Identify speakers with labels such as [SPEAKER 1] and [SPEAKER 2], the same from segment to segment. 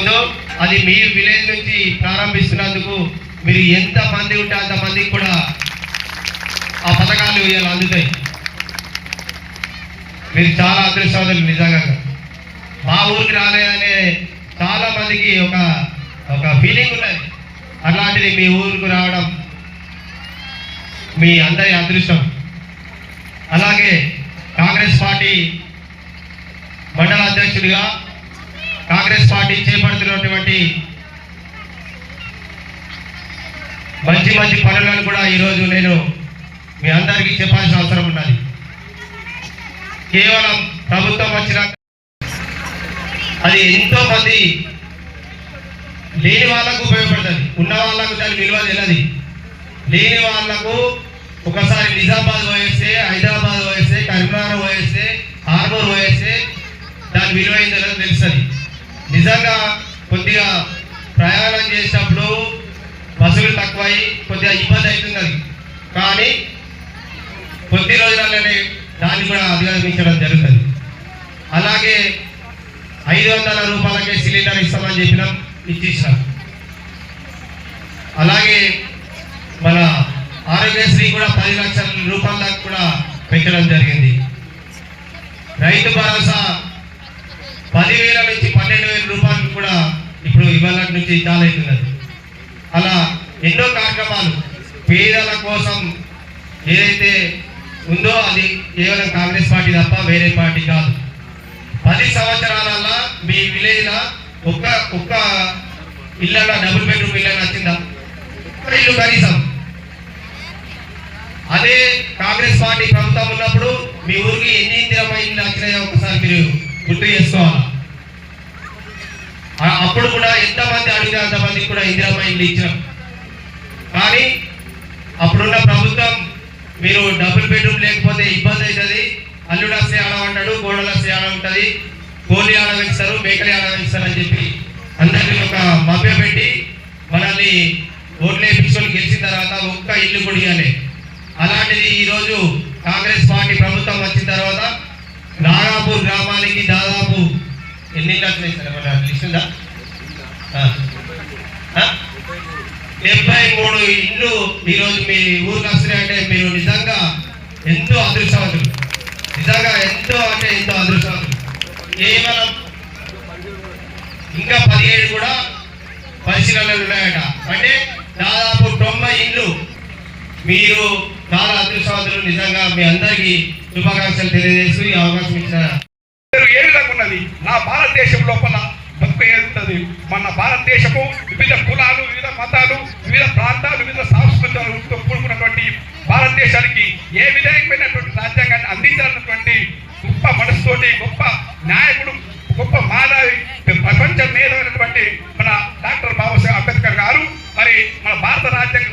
[SPEAKER 1] ఉందో అది మీ విలేజ్ నుంచి ప్రారంభిస్తున్నందుకు మీరు ఎంత మంది ఉంటే అంత మందికి కూడా ఆ పథకాలు ఇలా అందుతాయి. మీరు చాలా అదృష్టవంతులు నిజంగా. మా ఊరికి రాలేదనే చాలా మందికి ఒక ఒక ఫీలింగ్ ఉన్నది. అలాంటిది మీ ఊరికి రావడం మీ అందరి అదృష్టం. అలాగే కాంగ్రెస్ పార్టీ మండల అధ్యక్షుడిగా కాంగ్రెస్ పార్టీ చేపడుతున్నటువంటి మంచి మంచి పనులను కూడా ఈరోజు నేను మీ అందరికీ చెప్పాల్సిన అవసరం ఉన్నది. కేవలం ప్రభుత్వం వచ్చిన అది ఎంతో మంది లేని వాళ్ళకు ఉపయోగపడుతుంది. ఉన్న వాళ్ళకు దాని విలువ తెలియదు. లేని వాళ్ళకు ఒకసారి నిజామాబాద్ పోయేస్తే హైదరాబాద్ పోయేస్తే కరీంనగర్ పోయేస్తే హార్బర్ పోయేస్తే దాని విలువ నిజంగా కొద్దిగా ప్రయాణం చేసినప్పుడు బస్సులు తక్కువై కొద్దిగా ఇబ్బంది అవుతున్నది కానీ కొద్ది రోజులలోనే దాన్ని కూడా అధిగమించడం జరుగుతుంది. అలాగే ఐదు వందల రూపాయలకే సిలిండర్ ఇస్తామని చెప్పినాం ఇచ్చేసినాం. అలాగే మన ఆరోగ్యశ్రీ కూడా పది లక్షల రూపాయల దాకా కూడా పెంచడం జరిగింది. రైతు భరోసా పదివేల నుంచి పన్నెండు వేల రూపాయలు కూడా ఇప్పుడు ఇవాళ నుంచి చాలవుతున్నది అలా ఎన్నో కార్యక్రమాలు పేదల కోసం ఏదైతే ఉందో అది కేవలం కాంగ్రెస్ పార్టీ తప్ప వేరే పార్టీ కాదు. పది సంవత్సరాలలో మీ విలేజ్లో ఒక్క ఒక్క ఇళ్ళలో డబుల్ బెడ్రూమ్ ఇల్లు వచ్చిందా ఒక్క ఇల్లు కనీసం. అదే కాంగ్రెస్ పార్టీ ప్రభుత్వం ఉన్నప్పుడు మీ ఊరికి ఎన్ని ఇందిరమ్మ ఇల్లు వచ్చినాయో ఒకసారి మీరు గుర్తు చేసుకోవాలి అప్పుడు కూడా ఎంతమంది అడిగిన అంతమందికి కూడా ఇందిరమ్మ ఇల్లు ఇచ్చినాం కానీ అప్పుడున్న ప్రభుత్వం మీరు డబుల్ బెడ్రూమ్ లేకపోతే ఇబ్బంది అవుతుంది. అల్లుడు అంటాడు ఆడ ఆడ ఉంటుంది. కోలి ఆడ పెంచుతారు మేకలి ఆడ పెంచుతారు అని చెప్పి అందరినీ ఒక మభ్య పెట్టి మనల్ని ఓట్లు వేపించుకొని గెలిచిన తర్వాత ఒక్క ఇల్లు కూడా అలాంటిది ఈరోజు కాంగ్రెస్ పార్టీ ప్రభుత్వం వచ్చిన తర్వాత గ్రామానికి దాదాపు ఎన్ని ఇళ్ళు వచ్చినాయి సార్ డెబ్బై మూడు ఇండ్లు ఈరోజు మీ ఊరికి వస్తున్నాయంటే మీరు నిజంగా ఎంతో అదృష్టవంతులు. నిజంగా ఎంతో అంటే ఎంతో అదృష్టవంతులు. కేవలం ఇంకా పదిహేడు కూడా పరిశీలనలు ఉన్నాయట. అంటే దాదాపు తొంభై ఇండ్లు మీరు చాలా అదృష్టవంతులు. నిజంగా మీ అందరికీ శుభాకాంక్షలు తెలియజేస్తూ ఈ అవకాశం ఇచ్చిన
[SPEAKER 2] ఏ విధంగా ఉన్నది నా భారతదేశం లోపల బతుకు ఏదుంటది? మన భారతదేశము వివిధ కులాలు వివిధ మతాలు వివిధ ప్రాంతాలు వివిధ సంస్కృతులతో కూడుకున్నటువంటి భారతదేశానికి ఏ విధమైనటువంటి రాజ్యాంగాన్ని అందించాలన్నటువంటి గొప్ప మనసుతోటి గొప్ప నాయకుడు గొప్ప మాధవి ప్రపంచ మేధమైనటువంటి మన డాక్టర్ బాబాసాహెబ్ అంబేద్కర్ గారు మరి మన భారత రాజ్యాంగ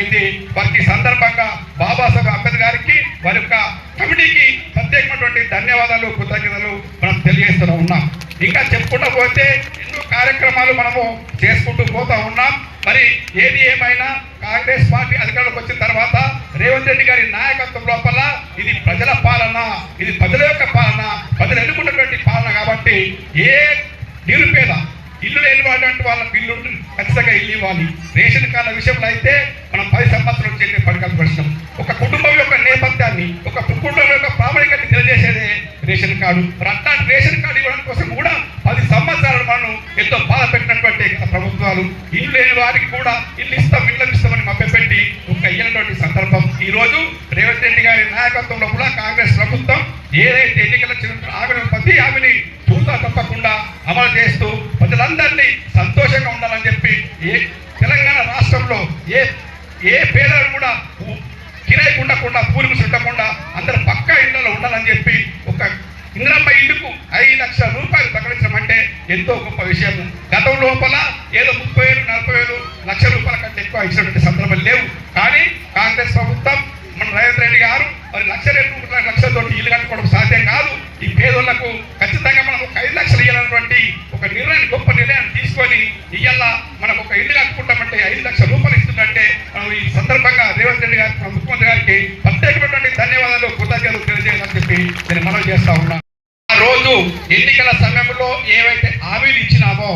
[SPEAKER 2] జరిగింది వారికి సందర్భంగా బాబాసాహెబ్ అంబేద్కర్ గారికి వారి యొక్క కమిటీకి ప్రత్యేకమైనటువంటి ధన్యవాదాలు కృతజ్ఞతలు మనం తెలియజేస్తూ ఉన్నాం. ఇంకా చెప్పుకుంటూ పోతే ఎన్నో కార్యక్రమాలు మనము చేసుకుంటూ పోతా ఉన్నాం. మరి ఏది ఏమైనా కాంగ్రెస్ పార్టీ అధికారంలోకి వచ్చిన తర్వాత రేవంత్ రెడ్డి గారి నాయకత్వం లోపల ఇది ప్రజల పాలన ఇది ప్రజల యొక్క పాలన ప్రజలు ఎన్నుకున్నటువంటి పాలన కాబట్టి ఏ నిరుపేద ఇల్లు లేని వాళ్ళంటే వాళ్ళకి ఇల్లు ఖచ్చితంగా ఇల్లు ఇవ్వాలి. రేషన్ కార్డుల విషయంలో అయితే మనం పది సంవత్సరం చెప్పే పడకలు పడినాం ఒక కుటుంబం యొక్క నేపథ్యాన్ని ఒక కుటుంబం యొక్క ప్రామాణికత తెలియజేసేదే రేషన్ కార్డు. అట్లాంటి రేషన్ కార్డు ఇవ్వడం కోసం కూడా పది సంవత్సరాలు మనం ఎంతో బాధ పెట్టినటువంటి ప్రభుత్వాలు. ఇల్లు లేని వారికి కూడా ఇల్లు ఇస్తాం ఇల్లు ఇస్తామని మభ్యపెట్టి ఒక ఇయ్యనటువంటి సందర్భం. ఈరోజు రేవంత్ రెడ్డి గారి నాయకత్వంలో కూడా కాంగ్రెస్ ప్రభుత్వం ఏదైతే ఎన్నికల చిన్న ఆమెను ప్రతి హామీని తూతా తప్పకుండా అమలు చేస్తూ ప్రజలందరినీ సంతోషంగా ఉండాలని చెప్పి ఏ తెలంగాణ రాష్ట్రంలో ఏ ఏ పేదలు కూడా కిరాయి ఉండకుండా పూలికి చుట్టకుండా అందరు పక్కా ఇళ్ళలో ఉండాలని చెప్పి ఒక ఇంద్రమ్మ ఇల్లుకు ఐదు లక్షల రూపాయలు ప్రకటించడం అంటే ఎంతో గొప్ప విషయం. గతం లోపల ఏదో ముప్పై వేలు నలభై వేలు లక్ష రూపాయల కంటే ఎక్కువ ఇచ్చినటువంటి సందర్భాలు లేవు. కానీ కాంగ్రెస్ ప్రభుత్వం మన రేవంత్ రెడ్డి గారు మరి లక్ష రెండు లక్షలతో ఇల్లు కట్టుకోవడం సాధ్యం కాదు ఈ పేదోళ్ళకు ఖచ్చితంగా మనం ఒక ఐదు లక్షలు ఇవ్వాలన్నటువంటి ఒక నిర్ణయాన్ని గొప్ప నిర్ణయాన్ని ఇవాళ ఇయ్యాల మనకు ఒక ఇల్లు కట్టుకుంటామంటే ఐదు లక్షల రూపాయలు ఇస్తుందంటే మనం ఈ సందర్భంగా రేవంత్ రెడ్డి గారికి ముఖ్యమంత్రి గారికి ప్రత్యేకమైనటువంటి ధన్యవాదాలు కృతజ్ఞతలు తెలియజేయాలని చెప్పి నేను మనం చేస్తా ఉన్నా. ఆ రోజు ఎన్నికల సమయంలో ఏవైతే హామీలు ఇచ్చినామో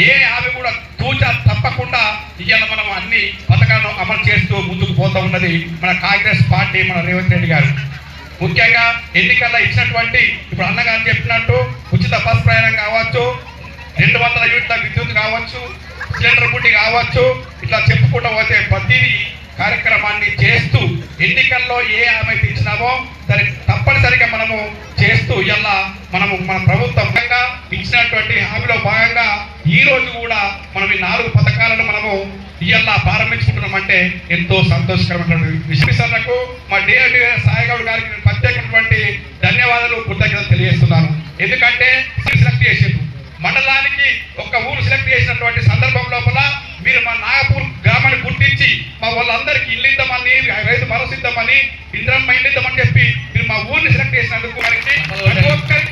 [SPEAKER 2] ఏ హామీ కూడా తూచ తప్పకుండా ఇవాళ మనం అన్ని పథకాలను అమలు చేస్తూ ముందుకు పోతా ఉన్నది మన కాంగ్రెస్ పార్టీ మన రేవంత్ రెడ్డి గారు. ముఖ్యంగా ఎన్నికల్లో ఇచ్చినటువంటి ఇప్పుడు అన్నగారు చెప్పినట్టు ఉచిత బస్ ప్రయాణం కావచ్చు రెండు వందల యూనిట్ల విద్యుత్ కావచ్చు సిలిండర్ బుడ్డి కావచ్చు ఇట్లా చెప్పుకుంటూ పోతే ప్రతిదీ కార్యక్రమాన్ని చేస్తూ ఎన్నికల్లో ఏ హామీ ఇచ్చినామో దాన్ని తప్పనిసరిగా మనము చేస్తూ ఇలా మనము మన ప్రభుత్వం ఇచ్చినటువంటి హామీలో భాగంగా ఈ రోజు కూడా మనం ఈ నాలుగు పథకాలను మనము ఇవాళ ప్రారంభించుకుంటున్నామంటే ఎంతో సంతోషకరమైనటువంటి విశ్లేషణకు మా డిఆర్డి సాయిగౌడ్ గారికి నేను ప్రత్యేకమైనటువంటి ధన్యవాదాలు కృతజ్ఞతలు తెలియజేస్తున్నాను. ఎందుకంటే సెలెక్ట్ చేసిండ్రు. మండలానికి ఒక ఊరు సెలెక్ట్ చేసినటువంటి సందర్భం లోపల మీరు మా నాగపూర్ గ్రామాన్ని గుర్తించి మా వాళ్ళందరికీ ఇల్లు ఇద్దామని రైతు భరోసా ఇద్దామని ఇంద్రమ్మ ఇల్లు ఇద్దామని చెప్పి మీరు మా ఊరిని సెలెక్ట్ చేసినందుకు వారికి ప్రతి ఒక్కరికి